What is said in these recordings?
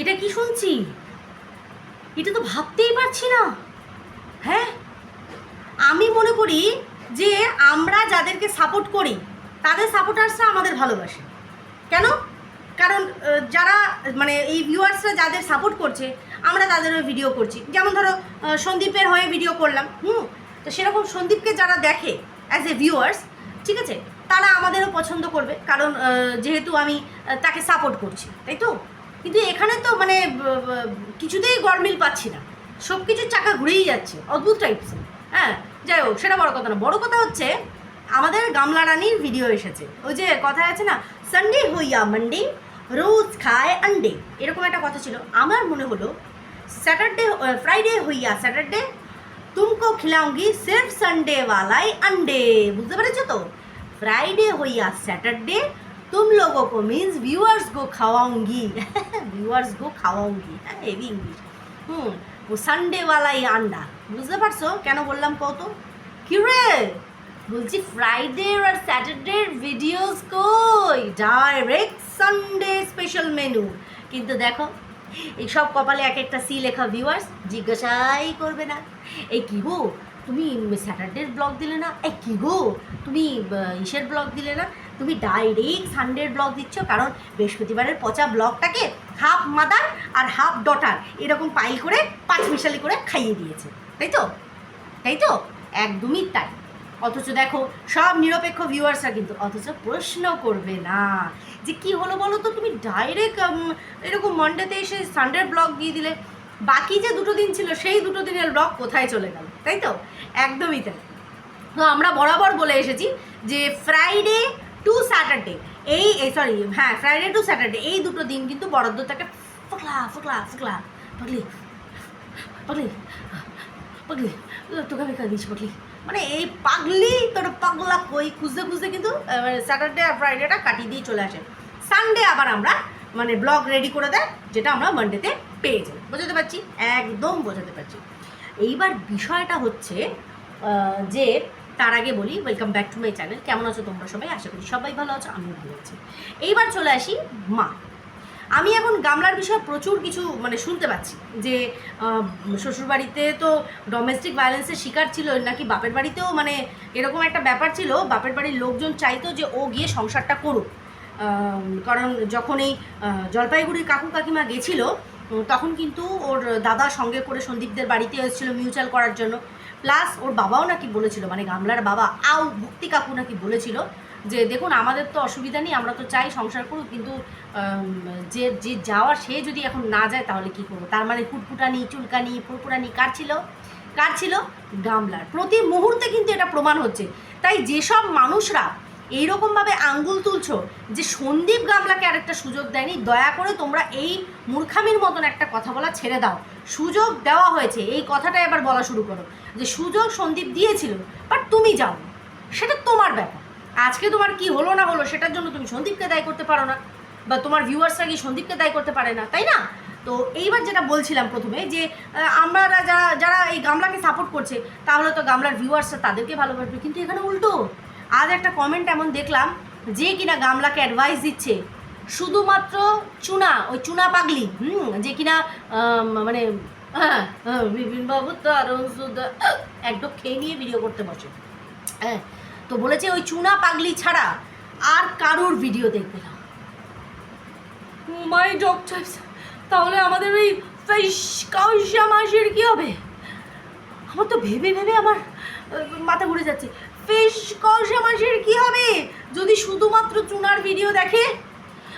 এটা কি শুনছি? এটা তো ভাবতেই পারছি না। হ্যাঁ? আমি মনে করি যে আমরা যাদেরকে সাপোর্ট করি, তাদের সাপোর্টার্সরা আমাদের ভালোবাসে। কেন? কারণ যারা মানে এই ভিউয়ার্সরা যাদের সাপোর্ট করছে, আমরা তাদের হয়ে ভিডিও করছি। যেমন ধরো সন্দীপের হয়ে ভিডিও করলাম, হুম? তো সেরকম সন্দীপকে যারা দেখে অ্যাজ এ ভিউয়ার্স ঠিক আছে? তারা আমাদেরও পছন্দ করবে, কারণ যেহেতু আমি তাকে সাপোর্ট করছি, তাই তো? কিন্তু এখানে তো মানে কিছুতেই গরমিল পাচ্ছি না। সব কিছুর চাকা ঘুরেই যাচ্ছে, অদ্ভুত টাইপস হ্যাঁ যাই হোক, সেটা বড় কথা না। বড় কথা হচ্ছে, আমাদের গামলা রানীর ভিডিও এসেছে। ওই যে কথা আছে না সানডে হইয়া মানডে রোজ খায় আন্ডে এরকম একটা কথা ছিল। আমার মনে হলো স্যাটারডে ফ্রাইডে হইয়া স্যাটারডে তুমকো খিলাউঙ্গি সেফ সানডে ওয়ালাই আন্ডে বুঝতে পেরেছ তো? ফ্রাইডে হইয়া স্যাটারডে तुम लोगों को मीन्स व्यूअर्स को खावाऊंगी व्यूअर्स को खावाऊंगी হ্যাঁ হেভি ইংলিশ হুম ও সানডে ওয়ালাই আন্ডা বুঝতে পারছো কেন বললাম কত কি রে বলছি ফ্রাইডে আর স্যাটারডে ভিডিওস কই ডাইরেক্ট সানডে স্পেশাল মেনু কিন্তু দেখো এই সব কপালে এক একটা সি লেখা ভিউয়ার্স জিজ্ঞাসাই করবে না এই কি গো তুমি স্যাটারডের ব্লগ দিলে না এই কি গো তুমি আহ, ইসের ব্লগ দিলে না তুমি ডাইরেক্ট সানডের ব্লগ দিচ্ছ, কারণ বৃহস্পতিবারের পচা ব্লগটাকে হাফ মাদার আর হাফ ডটার এরকম পাইল করে পাঁচ মিশালি করে খাইয়ে দিয়েছে। তাই তো? তাই তো? একদমই তাই। অথচ দেখো, সব নিরপেক্ষ ভিউয়ার্সরা কিন্তু অথচ প্রশ্ন করবে না, যে কি হলো বলো তো? তুমি ডাইরেক্ট এরকম মন্ডেতে এসে সানডের ব্লগ দিয়ে দিলে। বাকি যে দুটো দিন ছিল, সেই দুটো দিনের ব্লগ কোথায় চলে গেল? তাই তো? একদমই তাই। তো আমরা বরাবর বলে এসেছি যে ফ্রাইডে টু স্যাটারডে এই সরি হ্যাঁ ফ্রাইডে টু স্যাটারডে এই দুটো দিন কিন্তু বরাদ্দ থাকে ফুকলা ফুকলা ফুকলা পাগলি পাগলি পাগলি তোকে আমি খাই দিচ্ছি পাগলি মানে এই পাগলি, তোর পাগলা কই? খুঁজতে খুঁজতে কিন্তু স্যাটারডে আর ফ্রাইডেটা কাটিয়ে দিয়ে চলে আসে। সানডে আবার আমরা মানে ব্লগ রেডি করে দেয়, যেটা আমরা মানডেতে পেয়ে যাই। বোঝাতে পারছি? একদম বোঝাতে পারছি। এইবার বিষয়টা হচ্ছে যে তার আগে বলি welcome back to my channel কেমন আছো তোমরা সবাই? আশা করি সবাই ভালো আছো, আমিও ভালো আছি। এইবার চলে আসি মা। আমি এখন গামলার বিষয়ে প্রচুর কিছু মানে শুনতে পাচ্ছি যে শ্বশুরবাড়িতে তো ডোমেস্টিক ভায়োলেন্সের শিকার ছিল, নাকি বাপের বাড়িতেও মানে এরকম একটা ব্যাপার ছিল, বাপের বাড়ির লোকজন চাইতো যে ও গিয়ে সংসারটা করুক। কারণ যখন এই জলপাইগুড়ির কাকু কাকিমা গেছিল তখন কিন্তু ওর দাদা সঙ্গে করে সন্দীপদের বাড়িতে এসেছিল মিউচুয়াল করার জন্য। প্লাস ওর বাবাও নাকি বলেছিল মানে গামলার বাবা, আও ভক্তি কাকু নাকি বলেছিল যে, দেখুন, আমাদের তো অসুবিধা নেই, আমরা তো চাই সংসার করুক, কিন্তু যে যে যাওয়ার, সে যদি এখন না যায়, তাহলে কি করব? তার মানে কুটকুটানি, চুলকানি পুরপুরানি কার ছিল? কার ছিল? গামলার। প্রতি মুহূর্তে কিন্তু এটা প্রমাণ হচ্ছে। তাই যেসব মানুষরা এইরকমভাবে আঙ্গুল তুলছো যে সন্দীপ গামলাকে আরেকটা সুযোগ দেয়নি। দয়া করে তোমরা এই মূর্খামির মতন একটা কথা বলা ছেড়ে দাও। সুযোগ দেওয়া হয়েছে। এই কথাটা এবার বলা শুরু করো যে সুযোগ সন্দীপ দিয়েছিল বাট তুমি যাও সেটা তোমার ব্যাপার। আজকে তোমার কি হলো না হলো সেটার জন্য তুমি সন্দীপকে দায়ী করতে পারো না, বা তোমার ভিউয়ার্সরা কি সন্দীপকে দায়ী করতে পারে না, তাই না? তো এইবার যেটা বলছিলাম প্রথমে যে আমরা যারা যারা এই গামলাকে সাপোর্ট করছে, তাহলে তো গামলার ভিউয়ার্সরা তাদেরকে ভালোবাসবে। কিন্তু এখানে উল্টো। আজ একটা কমেন্ট এমন দেখলাম যে কিনা গামলাকে অ্যাডভাইস দিচ্ছে শুধুমাত্র চুনা ওই চুনা পাগলি হুম যে কিনা মানে হ্যাঁ হ্যাঁ, বিপিনবাবু তো আরও একদম খেয়ে নিয়ে ভিডিও করতে বসে। হ্যাঁ তো বলেছে ওই চুনা পাগলি ছাড়া আর কারুর ভিডিও দেখবে না। মাই ডক্টর তাহলে আমাদের ওই কাউসা মাসের কী হবে? আমার তো ভেবে ভেবে আমার মাথা ঘুরে যাচ্ছে। ফেস কষা মাসের কী হবে? যদি শুধুমাত্র চুনার ভিডিও দেখে?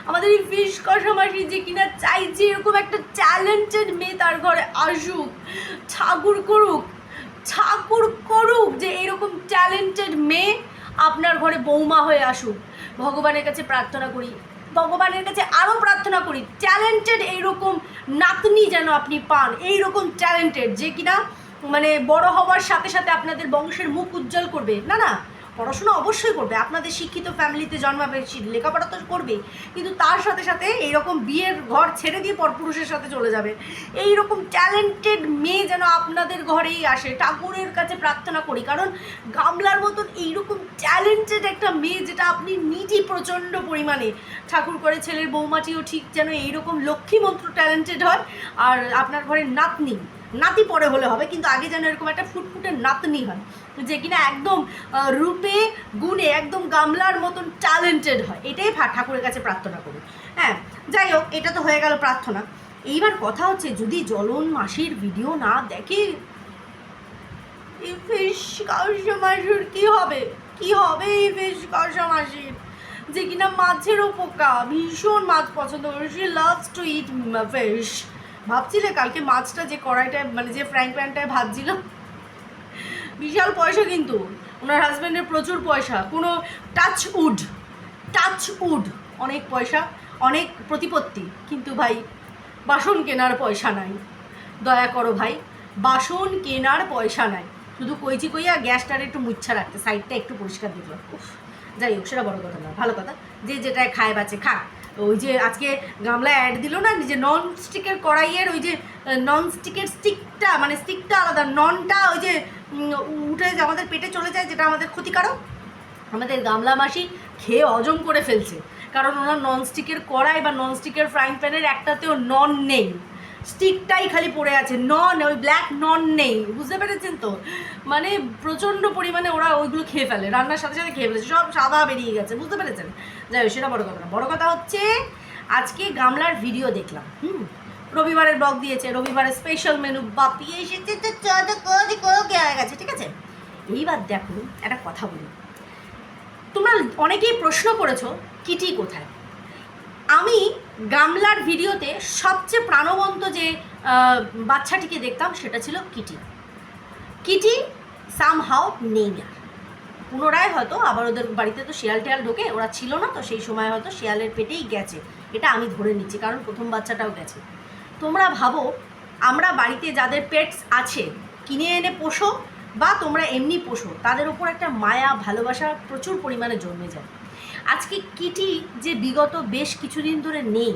আমাদের এই ফিস কষা মাসি যে কিনা চাইছে, এরকম একটা ট্যালেন্টেড মেয়ে তার ঘরে আসুক, ঠাকুর করুক ঠাকুর করুক যে এরকম ট্যালেন্টেড মেয়ে আপনার ঘরে বৌমা হয়ে আসুক। ভগবানের কাছে প্রার্থনা করি, ভগবানের কাছে আরও প্রার্থনা করি ট্যালেন্টেড এইরকম নাতনি যেন আপনি পান, এইরকম ট্যালেন্টেড যে কিনা মানে বড় হওয়ার সাথে সাথে আপনাদের বংশের মুখ উজ্জ্বল করবে। না না, পড়াশোনা অবশ্যই করবে। আপনাদের শিক্ষিত ফ্যামিলিতে জন্মাবে লেখাপড়া তো করবে কিন্তু তার সাথে সাথে এইরকম বিয়ের ঘর ছেড়ে দিয়ে পরপুরুষের সাথে চলে যাবে। এইরকম ট্যালেন্টেড মেয়ে যেন আপনাদের ঘরেই আসে, ঠাকুরের কাছে প্রার্থনা করি। কারণ গামলার মতন এইরকম ট্যালেন্টেড একটা মেয়ে যেটা আপনি নিজেই প্রচণ্ড পরিমাণে ঠাকুর করে, ছেলের বৌমাটিও ঠিক যেন এইরকম লক্ষ্মী মন্ত্র ট্যালেন্টেড হয়। আর আপনার ঘরে নাতনি নাতি পরে হলে হবে, কিন্তু আগে যেন এরকম একটা ফুটফুটে নাতনি হয়, যে কিনা একদম রূপে, গুণে একদম গামলার মতন ট্যালেন্টেড হয়। এটাই ঠাকুরের কাছে প্রার্থনা করি। হ্যাঁ যাই হোক, এটা তো হয়ে গেল প্রার্থনা। এইবার কথা হচ্ছে, যদি জলন মাসির ভিডিও না দেখে এই ফিস কাউসা কি হবে? কি হবে এই ফিস কাউসা মাসির? যে কিনা মাছেরও পোকা ভীষণ মাছ পছন্দ করে সে লাভস টু ইট ফিশ ভাবছিলে কালকে মাছটা যে কড়াইটায় মানে যে ফ্রাইং প্যানটায় ভাজছিল বিশাল পয়সা কিন্তু। ওনার হাজব্যান্ডের প্রচুর পয়সা কোনো টাচ উড টাচ উড অনেক পয়সা অনেক প্রতিপত্তি। কিন্তু ভাই বাসন কেনার পয়সা নাই। দয়া করো ভাই বাসন কেনার পয়সা নাই। শুধু কইছি কইয়া গ্যাসটার একটু মুচ্ছা রাখতে সাইডটা একটু পরিষ্কার উফ, যাই হোক সেটা বড় কথা না ভালো কথা। যে যেটা খায় বাচ্চে খা। ওই যে আজকে গামলা অ্যাড দিল না যে নন স্টিকের কড়াইয়ের ওই যে নন স্টিকের স্টিকটা মানে স্টিকটা আলাদা ননটা ওই যে উঠে আমাদের পেটে চলে যায়, যেটা আমাদের ক্ষতিকারক, আমাদের গামলা মাসি খেয়ে অজম করে ফেলছে। কারণ ওনার ননস্টিকের কড়াই বা ননস্টিকের ফ্রাইং প্যানের একটাতেও নন নেই। স্টিকটাই খালি পড়ে আছে। নন ওই ব্ল্যাক নন নেই। বুঝতে পেরেছেন তো? মানে প্রচণ্ড পরিমাণে ওরা ওইগুলো খেয়ে ফেলে। রান্নার সাথে সাথে খেয়ে ফেলেছে। সব সাদা বেরিয়ে গেছে। বুঝতে পেরেছেন? যাই হোক, সেটা বড় কথা না। বড় কথা হচ্ছে, আজকে গামলার ভিডিও দেখলাম। হুম? রবিবারের ব্লগ দিয়েছে। রবিবারের স্পেশাল মেনু বাপি এসেছে। তো হয়ে গেছে? ঠিক আছে? এইবার দেখো, একটা কথা বলি। তোমরা অনেকেই প্রশ্ন করেছ কিটি কোথায়? আমি গামলার ভিডিওতে সবচেয়ে প্রাণবন্ত যে বাচ্চাটিকে দেখতাম সেটা ছিল কিটি। কিটি সামহাও নেই আর। পুনরায় হয়তো আবার ওদের বাড়িতে তো শিয়াল টিয়াল ঢোকে, ওরা ছিল না, তো সেই সময় হয়তো শিয়ালের পেটেই গেছে। এটা আমি ধরে নিচ্ছি, কারণ প্রথম বাচ্চাটাও গেছে। তোমরা ভাবো, আমরা বাড়িতে যাদের পেটস আছে, কিনে এনে পোষো বা তোমরা এমনি পোষো, তাদের উপর একটা মায়া, ভালোবাসা প্রচুর পরিমাণে জন্মে যায়। আজকে কিটি যে বিগত বেশ কিছুদিন ধরে নেই,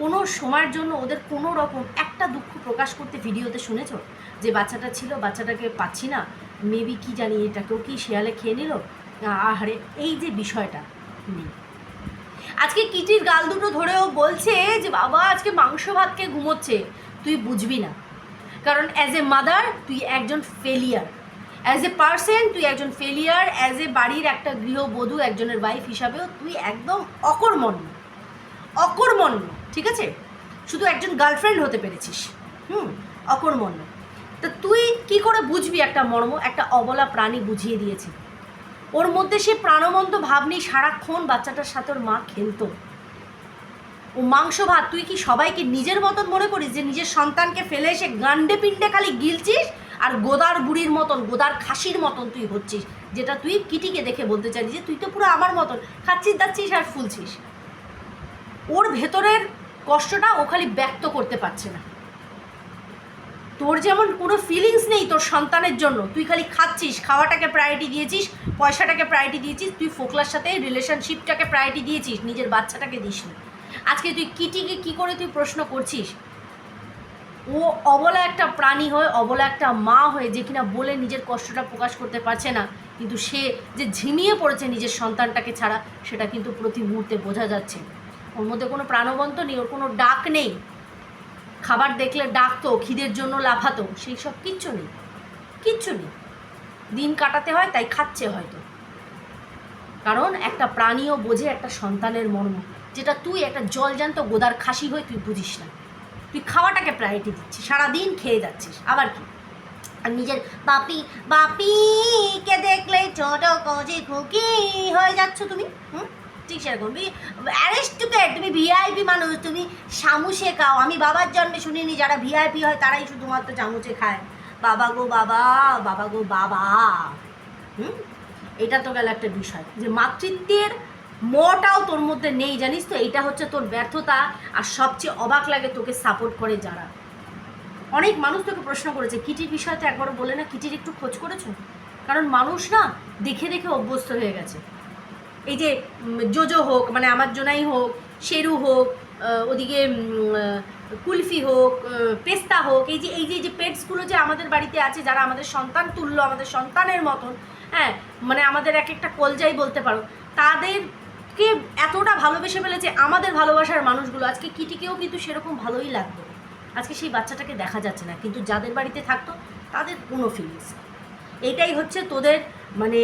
কোনো সময়ের জন্য ওদের কোনো রকম একটা দুঃখ প্রকাশ করতে ভিডিওতে শুনেছ? যে বাচ্চাটা ছিল, বাচ্চাটাকে পাচ্ছি না মেবি কি জানি এটাকেও কি শেয়ালে খেয়ে নিল? আহারে, এই যে বিষয়টা, নেই। আজকে কিটির গাল দুটো ধরেও বলছে যে বাবা, আজকে মাংস ভাতকে ঘুমোচ্ছে। তুই বুঝবি না। কারণ অ্যাজ এ মাদার তুই একজন ফেলিয়ার অ্যাজ এ পার্সন তুই একজন ফেলিয়ার অ্যাজ এ বাড়ির একটা গৃহবধূ, একজনের ওয়াইফ হিসাবেও তুই একদম অকর্মণ্য। অকর্মণ্য, ঠিক আছে? শুধু একজন গার্লফ্রেন্ড হতে পেরেছিস। হুম, অকর্মণ্য। তা তুই কি করে বুঝবি একটা মর্ম, একটা অবলা প্রাণী বুঝিয়ে দিয়েছে? ওর মধ্যে সে প্রাণবন্ত ভাব নেই, সারাক্ষণ বাচ্চাটার সাথে ওর মা খেলতো। ও মাংস ভাত, তুই কি সবাইকে নিজের মতন মনে করিস যে নিজের সন্তানকে ফেলে এসে গান্ডে পিণ্ডে খালি গিলছিস? আর গোদার বুড়ির মতন, গোদার খাসির মতন তুই হচ্ছিস, যেটা তুই কিটিকে দেখে বলতে চাইছিস যে তুই তো পুরো আমার মতন, খাচ্ছিস, দাচ্ছিস আর ফুলছিস। ওর ভেতরের কষ্টটা ও খালি ব্যক্ত করতে পারছে না। তোর যেমন কোনো ফিলিংস নেই তোর সন্তানের জন্য, তুই খালি খাচ্ছিস, খাওয়াটাকে প্রায়োরিটি দিয়েছিস, পয়সাটাকে প্রায়োরিটি দিয়েছিস, তুই ফোকলার সাথে রিলেশনশিপটাকে প্রায়োরিটি দিয়েছিস, নিজের বাচ্চাটাকে দিসনি। আজকে তুই কিটিকে কি করে তুই প্রশ্ন করছিস ও অবলা একটা প্রাণী হয়ে, অবলা একটা মা হয়ে যে কিনা বলে নিজের কষ্টটা প্রকাশ করতে পারছে না। কিন্তু সে যে ঝিমিয়ে পড়েছে নিজের সন্তানটাকে ছাড়া, সেটা কিন্তু প্রতি মুহূর্তে বোঝা যাচ্ছে। ওর মধ্যে কোনো প্রাণবন্ত নেই, ওর কোনো ডাক নেই। খাবার দেখলে ডাকতো, খিদের জন্য লাফাতো, সেই সব কিচ্ছু নেই। কিচ্ছু নেই। দিন কাটাতে হয়, তাই খাচ্ছে হয়তো। কারণ একটা প্রাণীও বোঝে একটা সন্তানের মর্ম। যেটা তুই একটা জলজান্ত গোদার খাসি হয়ে তুই বুঝিস না। তুই খাওয়াটাকে প্রায়োরিটি দিচ্ছিস, সারাদিন খেয়ে যাচ্ছিস, আবার কি? আর নিজের বাপি, বাপিকে দেখলে ছোট কচি খুকি হয়ে যাচ্ছ তুমি, হুম? ঠিক সেরকম। তুমি অ্যারিস্টুকেট তুমি ভিআইপি মানুষ, তুমি শামুসে খাও। আমি বাবার জন্মে শুনিনি, যারা ভিআইপি হয় তারাই শুধুমাত্র চামচে খায়। বাবা গো বাবা বাবা গো বাবা, হুম? এটা তো গেল একটা বিষয় যে মাতৃত্বের মটাও তোর মধ্যে নেই, জানিস তো? এটা হচ্ছে তোর ব্যর্থতা, আর সবচেয়ে অবাক লাগে তোকে সাপোর্ট করে যারা। অনেক মানুষ তোকে প্রশ্ন করেছে, কিটির বিষয় তো একবারও বলে না, কিটির একটু খোঁজ করেছ? কারণ মানুষ না দেখে দেখে অভ্যস্ত হয়ে গেছে। এই যে জোজো হোক মানে আমার জোনাই হোক, শেরু হোক ওদিকে কুলফি হোক পেস্তা হোক, এই যে এই যে যে পেটসগুলো যে আমাদের বাড়িতে আছে, যারা আমাদের সন্তান তুল্য, আমাদের সন্তানের মতন হ্যাঁ মানে আমাদের এক একটা কলজাই বলতে পারো তাদেরকে এতটা ভালোবেসে ফেলেছে আমাদের ভালোবাসার মানুষগুলো। আজকে কিটিকেও কিন্তু সেরকম ভালোই লাগতো। আজকে সেই বাচ্চাটাকে দেখা যাচ্ছে না। কিন্তু যাদের বাড়িতে থাকতো, তাদের কোনো ফিলিংস এটাই হচ্ছে তোদের মানে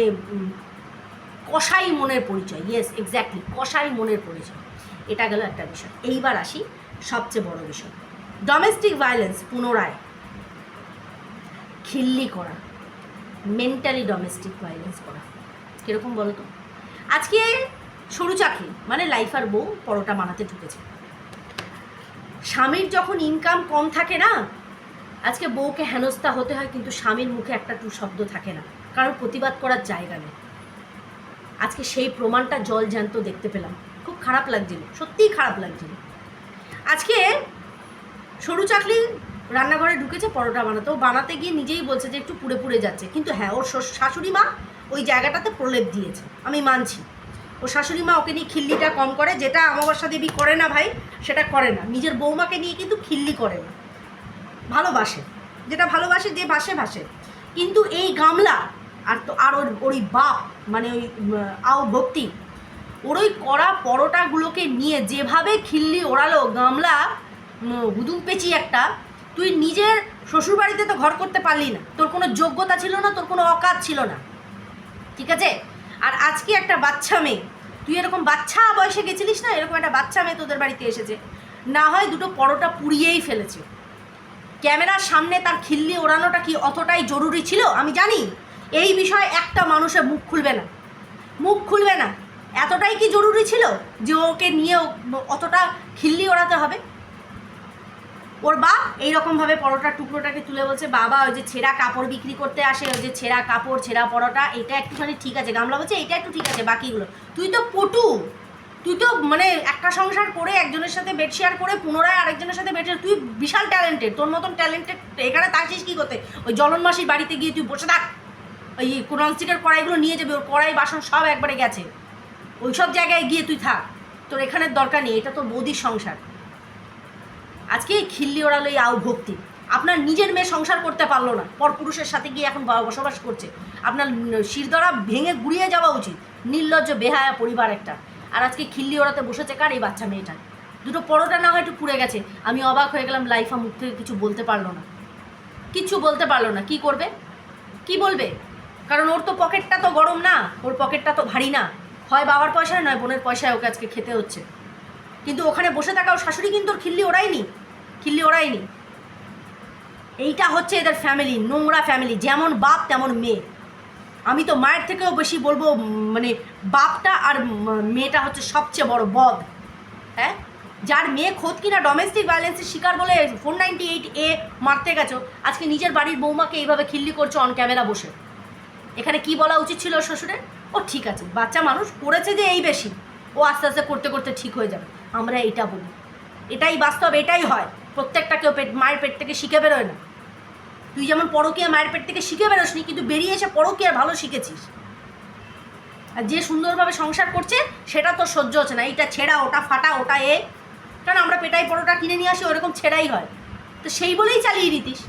কষাই মনের পরিচয়। ইয়েস এক্স্যাক্টলি কষাই মনের পরিচয়। এটা গেল একটা বিষয়। এইবার আসি সবচেয়ে বড় বিষয়। ডোমেস্টিক ভায়োলেন্স পুনরায় খিল্লি করা। মেন্টালি ডোমেস্টিক ভায়োলেন্স করা। কীরকম বলো তো আজকে সরু চাকরি মানে লাইফ আর বউ, পরোটা বানাতে ঢুকেছে। স্বামীর যখন ইনকাম কম থাকে না, আজকে বউকে হেনস্থা হতে হয়, কিন্তু স্বামীর মুখে একটা টু শব্দ থাকে না। কারোর প্রতিবাদ করার জায়গা নেই। আজকে সেই প্রমাণটা জল জ্যান্ত দেখতে পেলাম। খুব খারাপ লাগছিল, সত্যিই খারাপ লাগছিল। আজকে সরু চাকলি রান্নাঘরে ঢুকেছে, পরোটা বানাতে। ও বানাতে গিয়ে নিজেই বলছে যে একটু পুড়ে পুড়ে যাচ্ছে। কিন্তু হ্যাঁ ওর শাশুড়ি মা ওই জায়গাটাতে প্রলেপ দিয়েছে। আমি মানছি। ও শাশুড়ি মা ওকে নিয়ে খিল্লিটা কম করে, যেটা অমাবস্যা দেবী করে না ভাই, সেটা করে না। নিজের বৌমাকে নিয়ে কিন্তু খিল্লি করে না। ভালোবাসে। যেটা ভালোবাসে, যে ভাসে ভাসে। কিন্তু এই গামলা আর তো আর ওর ওই বাপ মানে ওই আও ভক্তি, ওর ওই কড়া পরোটাগুলোকে নিয়ে যেভাবে খিল্লি ওড়ালো গামলা হুদুম পেঁচি একটা, তুই নিজের শ্বশুরবাড়িতে তো ঘর করতে পারলি না। তোর কোনো যোগ্যতা ছিল না, তোর কোনো অকাত ছিল না। ঠিক আছে? আর আজকে একটা বাচ্চা মেয়ে। তুই এরকম বাচ্চা বয়সে গেছিলিস না? এরকম একটা বাচ্চা মেয়ে তোদের বাড়িতে এসেছে। না হয় দুটো পরোটা পুড়িয়েই ফেলেছে। ক্যামেরার সামনে তার খিল্লি ওড়ানোটা কি অতটাই জরুরি ছিল? আমি জানি। এই বিষয়ে একটা মানুষের মুখ খুলবে না। মুখ খুলবে না। এতটাই কি জরুরি ছিল যে ওকে নিয়ে অতটা খিল্লি ওড়াতে হবে? ওর বাপ এইরকমভাবে পরোটার টুকরোটাকে তুলে বলছে, বাবা, ওই যে ছেঁড়া কাপড় বিক্রি করতে আসে, ওই যে ছেঁড়া কাপড়, ছেঁড়া পরোটা, এটা একটুখানি ঠিক আছে। গামলা বলছে এটা একটু ঠিক আছে, বাকিগুলো। তুই তো পটু, তুই তো মানে একটা সংসার করে একজনের সাথে বেড শেয়ার করে পুনরায় আরেকজনের সাথে বেড তুই বিশাল ট্যালেন্টেড তোর মতন ট্যালেন্টেড এখানে তাকিস কী করতে? ওই জলন মাসির বাড়িতে গিয়ে তুই বসে থাক। ওই ননস্টিকের কড়াইগুলো নিয়ে যাবে, ওর কড়াই বাসন সব একবারে গেছে। ওই সব জায়গায় গিয়ে তুই থাক, তোর এখানের দরকার নেই, এটা তোর বৌদির সংসার। আজকে খিল্লি ওড়ালো এই আউ ভক্তি। আপনার নিজের মেয়ে সংসার করতে পারল না। পরপুরুষের সাথে গিয়ে এখন বসবাস করছে। আপনার শিরদরা ভেঙে গুড়িয়ে যাওয়া উচিত। নির্লজ্জ, বেহায়া পরিবার একটা। আর আজকে খিল্লি ওড়াতে বসেছে কার? এই বাচ্চা মেয়েটা। দুটো পরোটা না হয় একটু পুড়ে গেছে। আমি অবাক হয়ে গেলাম, লাইফা মুখ থেকে কিছু বলতে পারল না। কিচ্ছু বলতে পারল না। কি করবে? কি বলবে? কারণ ওর তো পকেটটা তো গরম না। ওর পকেটটা তো ভারী না। হয় বাবার পয়সায়, নয় বোনের পয়সায় ওকে আজকে খেতে হচ্ছে। কিন্তু ওখানে বসে থাকা ওর শাশুড়ি কিন্তু ওর খিল্লি ওড়ায়নি। খিল্লি ওড়ায়নি এইটা হচ্ছে এদের ফ্যামিলি নোংরা ফ্যামিলি যেমন বাপ তেমন মেয়ে। আমি তো মায়ের থেকেও বেশি বলব মানে বাপটা আর মেয়েটা হচ্ছে সবচেয়ে বড় বদ। হ্যাঁ? যার মেয়ে খোদ কিনা ডোমেস্টিক ভায়োলেন্সের শিকার বলে ফোর নাইনটি এইট এ মারতে গেছো, আজকে নিজের বাড়ির বৌমাকে এইভাবে খিল্লি করছ অন ক্যামেরা বসে। এখানে কি বলা উচিত ছিল শ্বশুরের? ও ঠিক আছে, বাচ্চা মানুষ করেছে যে এই বেশি। ও আস্তে আস্তে করতে করতে ঠিক হয়ে যাবে। আমরা এইটা বলি। এটাই বাস্তব, এটাই হয়। প্রত্যেকটা কেউ পেট মায়ের পেট থেকে শিখে বেরোয় না। তুই যেমন পরকীয়া মায়ের পেট থেকে শিখে বেরোসনি, কিন্তু বেরিয়ে এসে পরকীয়া ভালো শিখেছিস। আর যে সুন্দরভাবে সংসার করছে, সেটা তো সহ্য হচ্ছে না। এইটা ছেঁড়া, ওটা ফাটা, ওটা এ। কারণ আমরা পেটাই পরোটা কিনে নিয়ে আসি, ওরকম ছেঁড়াই হয়। তো সেই বলেই চালিয়ে দিতিস।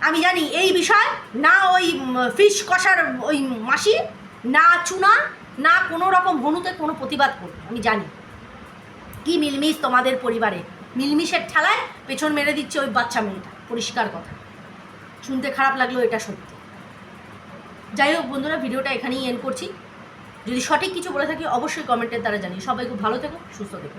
আমি জানি এই বিষয়, না ওই ফিশ কষার ওই মাসি, না চুনা, না কোনো রকম হনুতে কোনো প্রতিবাদ করবে আমি জানি। কি মিলমিশ তোমাদের পরিবারে। মিলমিশের ঠেলায় পেছন মেরে দিচ্ছে ওই বাচ্চা মেয়েটা। পরিষ্কার কথা। শুনতে খারাপ লাগল এটা সত্যি। যাই হোক বন্ধুরা, ভিডিওটা এখানেই এন্ড করছি। যদি সঠিক কিছু বলে থাকি, অবশ্যই কমেন্টের দ্বারা জানি সবাই খুব ভালো থেকো, সুস্থ থেকো।